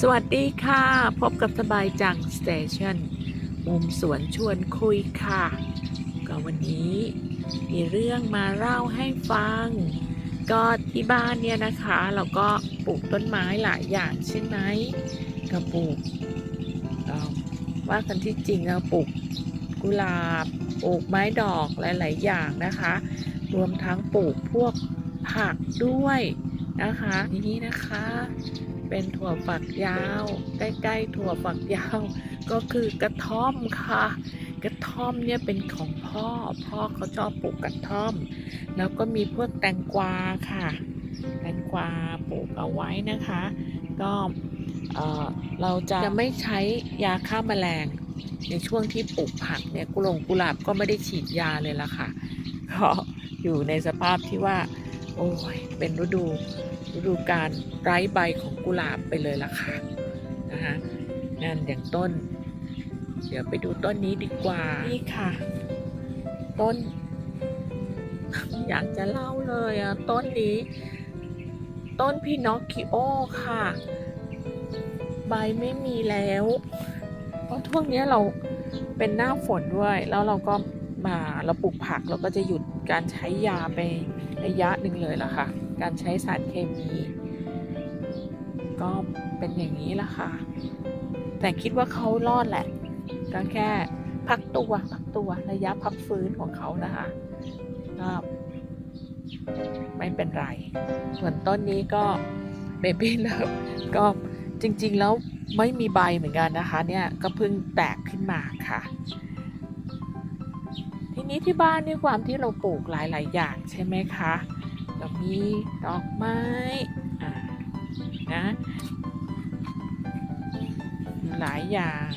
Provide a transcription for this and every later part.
สวัสดีค่ะ พบกับสบายจังสเตชันมุมสวนชวนคุยค่ะ ก็วันนี้ มีเรื่องมาเล่าให้ฟัง ก็ที่บ้านเนี่ยนะคะ เราก็ปลูกต้นไม้หลายอย่างใช่ไหมก็ปลูกเอ่อว่ากันที่จริงเราปลูกกุหลาบปลูกไม้ดอกหลาย ๆ อย่างนะคะ รวมทั้งปลูกพวกผักด้วยนะคะ นี่นะคะ เป็นถั่วฝักยาว ใกล้ๆถั่วฝักยาว ก็คือกระท่อมค่ะ กระท่อมเนี่ยเป็นของพ่อ พ่อเขาชอบปลูกกระท่อม แล้วก็มีพวกแตงกวาค่ะ แตงกวาปลูกเอาไว้นะคะ ก็เอ่อเราจะจะไม่ใช้ยาฆ่าแมลง ในช่วงที่ปลูกผักเนี่ยกุหลงกุหลาบก็ไม่ได้ฉีดยาเลยละค่ะก็อยู่ในสภาพที่ว่า โอ้ยเป็นฤดู ฤดูการไร้ใบของกุหลาบไปเลยล่ะค่ะนะคะนั่นอย่างต้น เดี๋ยวไปดูต้นนี้ดีกว่า นี่ค่ะ ต้น อยากจะเล่าเลยอะ ต้นนี้ ต้นพีนอคคิโอค่ะ ใบไม่มีแล้วเพราะช่วงเนี้ยเราเป็นหน้าฝนด้วย แล้วเราก็มาเราปลูกผักเราก็จะหยุดการใช้ยาไประยะหนึ่งเลยล่ะค่ะ การใช้สารเคมี ก็เป็นอย่างนี้ละค่ะ แต่คิดว่าเขารอดแหละ ก็แค่พักตัวพักตัวระยะพักฟื้นของเขานะคะก็ไม่เป็นไร ส่วนต้นนี้ก็เบบี้เลิฟก็จริงๆแล้วไม่มีใบเหมือนกันนะคะเนี่ยก็เพิ่งแตกขึ้นมาค่ะ ทีนี้ที่บ้านด้วยความที่เราปลูกหลายๆ อย่างใช่ไหมคะ เรามีดอกไม้อ่านะหลายอย่าง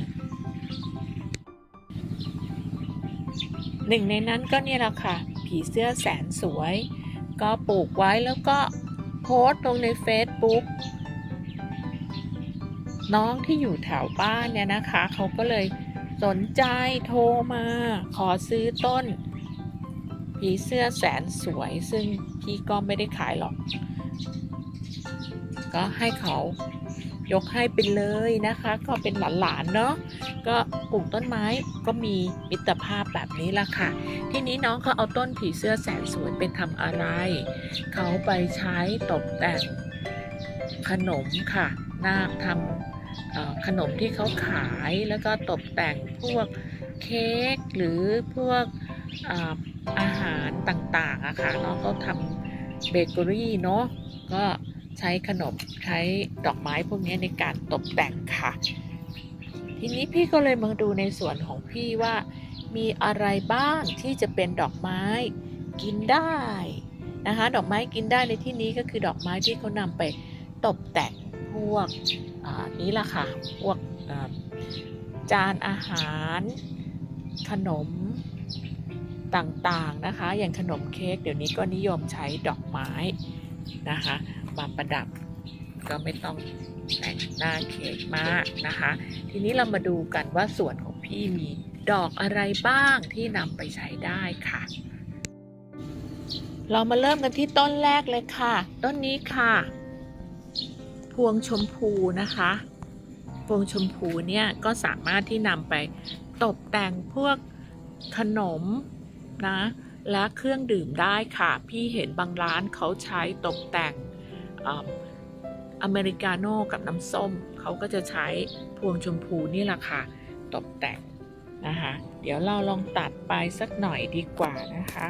หนึ่งในนั้นก็เนี่ยแหละค่ะ ผีเสื้อแสนสวย ก็ปลูกไว้แล้วก็โพสต์ลงใน Facebook น้องที่อยู่แถวบ้านเนี่ยนะคะ เขาก็เลยสนใจโทรมา ขอซื้อต้น ผีเสื้อแสนสวย ซึ่งพี่ก็ไม่ได้ขายหรอก ก็ให้เขายกให้ไปเลยนะคะ ก็เป็นหลานๆเนาะก็ปลูกต้นไม้ก็มีมิตรภาพแบบนี้ละค่ะ ทีนี้น้องเขาเอาต้นผีเสื้อแสนสวยเป็นทำอะไร เขาไปใช้ตกแต่งขนมค่ะนาคทำขนมที่เขาขายแล้วก็ตกแต่งพวกเค้กหรือพวก อาหารต่างๆอะค่ะเน้องเขาทำเบเกอรี่เนาะก็ใช้ขนมใช้ดอกไม้พวกนี้ในการตกแต่งค่ะ ทีนี้พี่ก็เลยมาดูในส่วนของพี่ว่า มีอะไรบ้างที่จะเป็นดอกไม้กินได้นะคะ ดอกไม้กินได้ในที่นี้ก็คือดอกไม้ที่เขานำไปตกแต่งพวกอ่านี้ล่ะค่ะ พวกจานอาหาร ขนม ต่างๆนะคะ อย่างขนมเค้กเดี๋ยวนี้ก็นิยมใช้ดอกไม้นะคะ มาประดับก็ไม่ต้องแต่งหน้าเค้กมากนะคะ ทีนี้เรามาดูกันว่าส่วนของพี่มีดอกอะไรบ้างที่นำไปใช้ได้ค่ะ เรามาเริ่มกันที่ต้นแรกเลยค่ะ ต้นนี้ค่ะ พวงชมพูนะคะ พวงชมพูเนี่ยก็สามารถที่นำไปตกแต่งพวกขนม นะ และเครื่องดื่มได้ค่ะ พี่เห็นบางร้านเขาใช้ตกแต่งอเมริกาโน่กับน้ำส้ม เขาก็จะใช้พวงชมพูนี่แหละค่ะ ตกแต่งนะคะ เดี๋ยวเราลองตัดไปสักหน่อยดีกว่านะคะ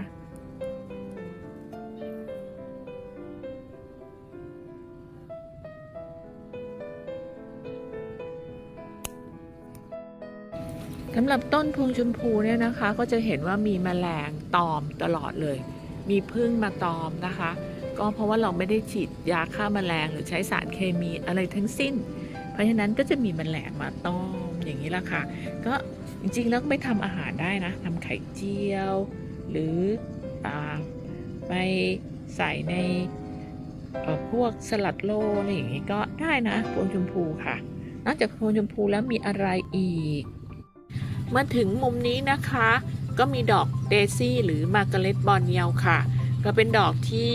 สำหรับต้นพวงชมพูเนี่ยนะคะ ก็จะเห็นว่ามีแมลงตอมตลอดเลย มีพึ่งมาตอมนะคะ ก็เพราะว่าเราไม่ได้ฉีดยาฆ่าแมลงหรือใช้สารเคมีอะไรทั้งสิ้น เพราะฉะนั้นก็จะมีแมลงมาตอมอย่างนี้ละค่ะ ก็จริงๆแล้วก็ไปทำอาหารได้นะทำไข่เจียว หรืออาไปใส่ในพวกสลัดโลอะไรอย่างนี้ก็ได้นะพวงชมพูค่ะ นอกจากพวงชมพูแล้วมีอะไรอีก มาถึงมุมนี้นะคะ ก็มีดอกเดซี่หรือมาร์กาเร็ตบอนเนียลค่ะ ก็เป็นดอกที่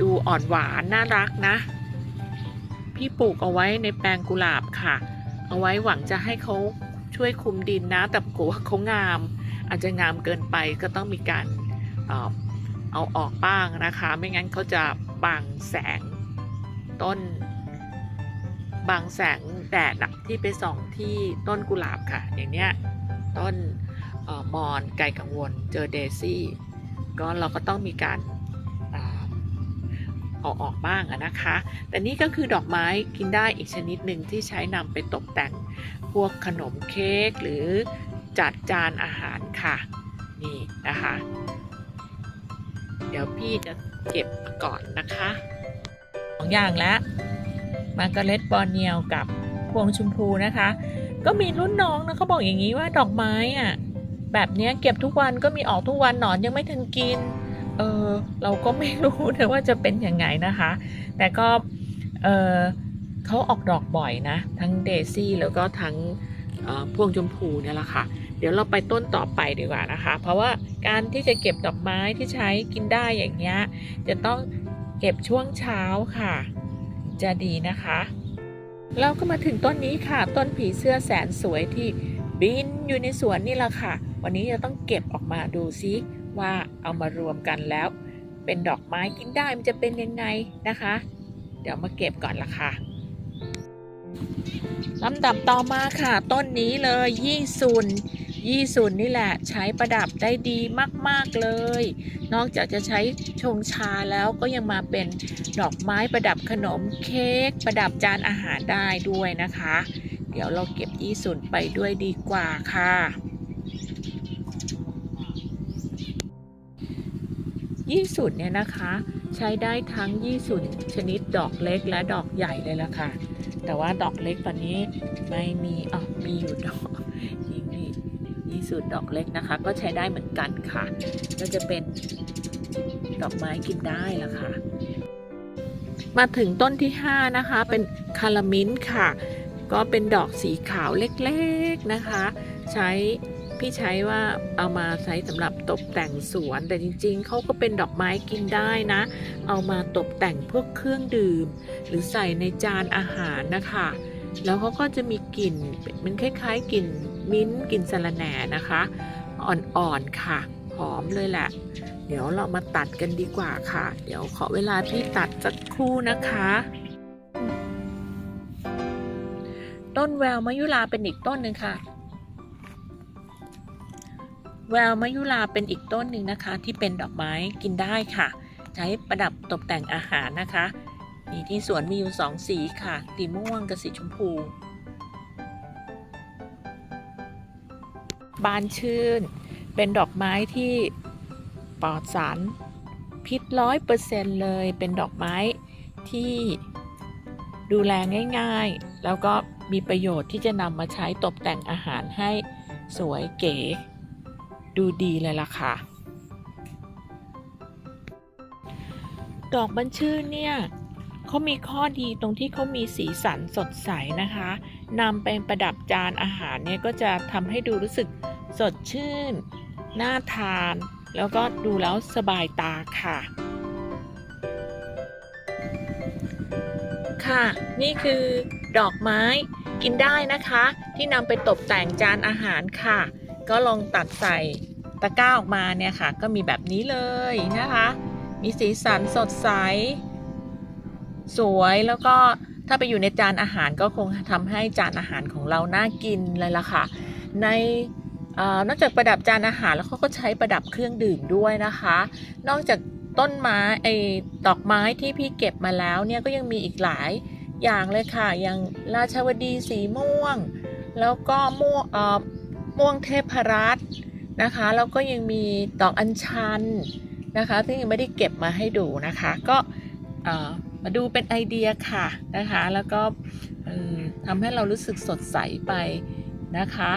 ดูอ่อนหวานน่ารักนะ พี่ปลูกเอาไว้ในแปลงกุหลาบค่ะ เอาไว้หวังจะให้เขาช่วยคุมดินนะ แต่กลัวเขางาม อาจจะงามเกินไปก็ต้องมีการเอเอาออกบ้างนะคะ ไม่งั้นเขาจะบังแสงต้นบังแสงแดดที่ไปส่องที่ต้นกุหลาบค่ะ อย่างเนี้ย ต้นออมอนไก่กังวลเจอเดซี่ก็เราก็ต้องมีการอ่าเอาออกบ้างนะคะ แต่นี่ก็คือดอกไม้กินได้อีกชนิดหนึ่งที่ใช้นำไปตกแต่งพวกขนมเค้กหรือจัดจานอาหารค่ะ นี่นะคะ เดี๋ยวพี่จะเก็บก่อนนะคะสองอย่างแล้วมาร์กาเร็ตบอร์เนียวกับพวงชมพูนะคะ ก็มีรุ่นน้องนะเขาบอกอย่างนี้ว่าดอกไม้อะแบบเนี้ยเก็บทุกวันก็มีออกทุกวันหนอนยังไม่ทันกิน เออเราก็ไม่รู้นะว่าจะเป็นยังไงนะคะ แต่ก็เออเขาออกดอกบ่อยนะ ทั้งเดซี่แล้วก็ทั้งออพวงชมพูเนี่ยแหละค่ะ เดี๋ยวเราไปต้นต่อไปดีกว่านะคะ เพราะว่าการที่จะเก็บดอกไม้ที่ใช้กินได้อย่างเงี้ยจะต้องเก็บช่วงเช้าค่ะ จะดีนะคะ เราก็มาถึงต้นนี้ค่ะ ต้นผีเสื้อแสนสวยที่บินอยู่ในสวนนี่แหละค่ะ วันนี้จะต้องเก็บออกมาดูซิว่าเอามารวมกันแล้ว เป็นดอกไม้กินได้มันจะเป็นยังไงนะคะ เดี๋ยวมาเก็บก่อนละค่ะลำดับต่อมาค่ะ ต้นนี้เลยยี่สุน ยี่สุนนี่แหละใช้ประดับได้ดีมาก ๆ เลย นอกจากจะใช้ชงชาแล้วก็ยังมาเป็นดอกไม้ประดับขนมเค้กประดับจานอาหารได้ด้วยนะคะ เดี๋ยวเราเก็บยี่สุนไปด้วยดีกว่าค่ะยี่สุนเนี่ยนะคะ ใช้ได้ทั้งยี่สุนชนิดดอกเล็กและดอกใหญ่เลยละค่ะ แต่ว่าดอกเล็กตอนนี้ไม่มีอ๋อมีอยู่ดอก ยี่สุนดอกเล็กนะคะ ก็ใช้ได้เหมือนกันค่ะ ก็จะเป็นดอกไม้กินได้ละค่ะ มาถึงต้นที่ 5 นะคะ เป็นคารามินค่ะ ก็เป็นดอกสีขาวเล็กๆนะคะ ใช้พี่ใช้ว่าเอามาใช้สำหรับตกแต่งสวน แต่จริงๆ เขาก็เป็นดอกไม้กินได้นะ เอามาตกแต่งพวกเครื่องดื่ม หรือใส่ในจานอาหารนะคะ แล้วเขาก็จะมีกลิ่นมันคล้ายๆกลิ่น มิ้นท์กินสะระแหน่นะคะ อ่อนๆค่ะ หอมเลยแหละ เดี๋ยวเรามาตัดกันดีกว่าค่ะ เดี๋ยวขอเวลาพี่ตัดสักครู่นะคะ ต้นแววมะยุราเป็นอีกต้นหนึ่งค่ะ แววมะยุราเป็นอีกต้นหนึ่งนะคะ ที่เป็นดอกไม้กินได้ค่ะ ใช้ประดับตกแต่งอาหารนะคะนี่ที่สวนมีอยู่สองสีค่ะ สีม่วงกับสีชมพู บานชื่น เป็นดอกไม้ที่ปลอดสารพิษร้อยเปอร์เซ็นเลย เป็นดอกไม้ที่ดูแลง่ายๆ แล้วก็มีประโยชน์ที่จะนำมาใช้ตกแต่งอาหารให้สวยเก๋ ดูดีเลยล่ะค่ะ ดอกบัญชื่นเนี่ยเขามีข้อดีตรงที่เขามีสีสันสดใสนะคะนำไปประดับจานอาหารเนี่ยก็จะทำให้ดูรู้สึก สดชื่น น่าทาน แล้วก็ดูแล้วสบายตาค่ะ ค่ะ นี่คือดอกไม้กินได้นะคะ ที่นำไปตกแต่งจานอาหารค่ะ ก็ลองตัดใส่ตะกร้าออกมาเนี่ยค่ะ ก็มีแบบนี้เลยนะคะ มีสีสันสดใส สวยแล้วก็ถ้าไปอยู่ในจานอาหารก็คงทำให้จานอาหารของเราน่ากินเลยล่ะค่ะ ใน นอกจากประดับจานอาหารแล้วเขาก็ใช้ประดับเครื่องดื่มด้วยนะคะ นอกจากต้นไม้ไอ้ดอกไม้ที่พี่เก็บมาแล้วเนี่ยก็ยังมีอีกหลายอย่างเลยค่ะ อย่างราชวดีสีม่วง แล้วก็ม่วงเอ่อม่วงเทพรัตน์นะคะ แล้วก็ยังมีดอกอัญชันนะคะ ซึ่งยังไม่ได้เก็บมาให้ดูนะคะ ก็มาดูเป็นไอเดียค่ะนะคะ แล้วก็ทำให้เรารู้สึกสดใสไปนะคะ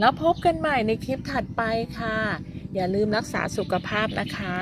แล้วพบกันใหม่ในคลิปถัดไปค่ะ อย่าลืมรักษาสุขภาพนะคะ